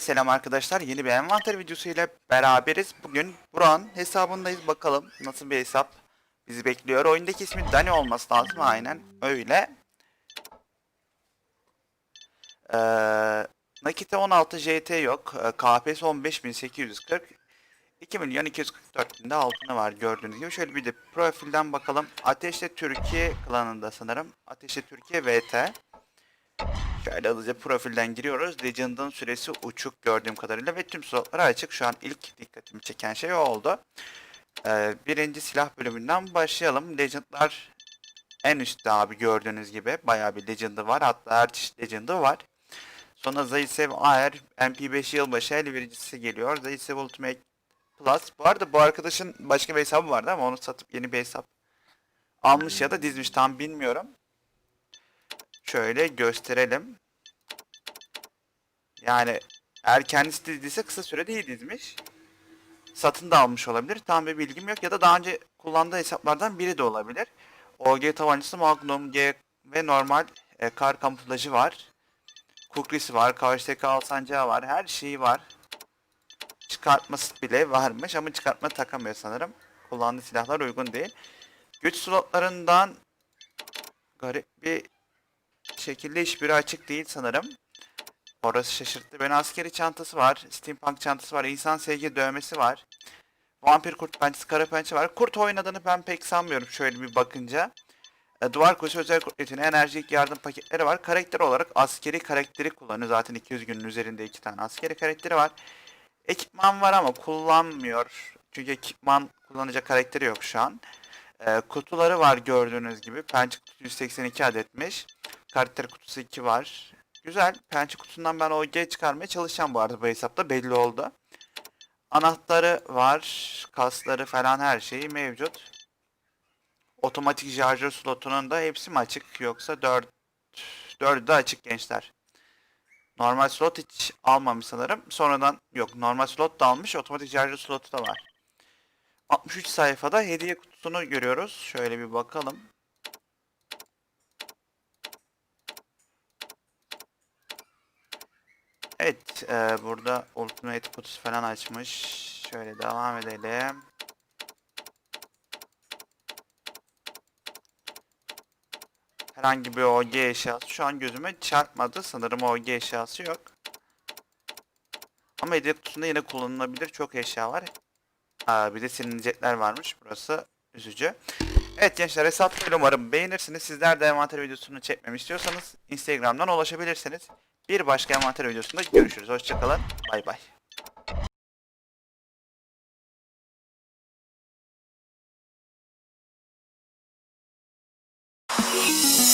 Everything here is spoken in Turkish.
Selam arkadaşlar. Yeni bir envanter videosu ile beraberiz. Bugün Buran hesabındayız. Bakalım nasıl bir hesap bizi bekliyor. Oyundaki ismi Dani olması lazım. Aynen öyle. Ee, Nakite 16 JT yok. KPS 15840. 2 milyon 244 binde altını var gördüğünüz gibi. Şöyle bir de profilden bakalım. Ateşle Türkiye klanında sanırım. Ateşle Türkiye VT. Şöyle hızlıca profilden giriyoruz. Legend'ın süresi uçuk gördüğüm kadarıyla ve tüm slotları açık. Şu an ilk dikkatimi çeken şey o oldu. Ee, birinci silah bölümünden başlayalım. Legend'lar en üstte abi gördüğünüz gibi. Bayağı bir Legend'ı var. Hatta her çeşit Legend'ı var. Sonra Zaitsev AR MP5 yılbaşı el vericisi geliyor. Zaitsev Ultimate Plus. Bu arada bu arkadaşın başka bir hesabı vardı ama onu satıp yeni bir hesap almış ya da dizmiş tam bilmiyorum. Şöyle gösterelim. Yani eğer kendisi dizdiyse kısa sürede iyi dizmiş. Satın da almış olabilir. Tam bir bilgim yok ya da daha önce kullandığı hesaplardan biri de olabilir. OG tabancası Magnum G ve normal e, kar kamuflajı var. Kukrisi var, KSTK alsancağı var, her şeyi var. Çıkartması bile varmış ama çıkartma takamıyor sanırım. Kullandığı silahlar uygun değil. Güç slotlarından garip bir şekilde hiçbiri açık değil sanırım. Orası şaşırttı beni. Askeri çantası var. Steampunk çantası var. İnsan sevgi dövmesi var. Vampir kurt pençesi, kara pençe var. Kurt oynadığını ben pek sanmıyorum şöyle bir bakınca. E, duvar koşu özel yeteneği, enerjik yardım paketleri var. Karakter olarak askeri karakteri kullanıyor. Zaten 200 günün üzerinde iki tane askeri karakteri var. Ekipman var ama kullanmıyor. Çünkü ekipman kullanacak karakteri yok şu an. E, kutuları var gördüğünüz gibi. Pençe kutusu 182 adetmiş. Karakter kutusu 2 var. Güzel. Pençe kutusundan ben OG çıkarmaya çalışacağım bu arada bu hesapta belli oldu. Anahtarı var. Kasları falan her şeyi mevcut. Otomatik şarjör slotunun da hepsi mi açık yoksa 4 4'ü de açık gençler. Normal slot hiç almamış sanırım. Sonradan yok normal slot da almış. Otomatik şarjör slotu da var. 63 sayfada hediye kutusunu görüyoruz. Şöyle bir bakalım. Evet, e, burada Ultimate kutusu falan açmış. Şöyle devam edelim. Herhangi bir OG eşyası şu an gözüme çarpmadı. Sanırım OG eşyası yok. Ama hediye kutusunda yine kullanılabilir çok eşya var. Aa, bir de silinecekler varmış. Burası üzücü. Evet gençler hesap umarım beğenirsiniz. Sizler de envanter videosunu çekmemi istiyorsanız Instagram'dan ulaşabilirsiniz. Bir başka envanter videosunda görüşürüz. Hoşçakalın. Bay bay. Thank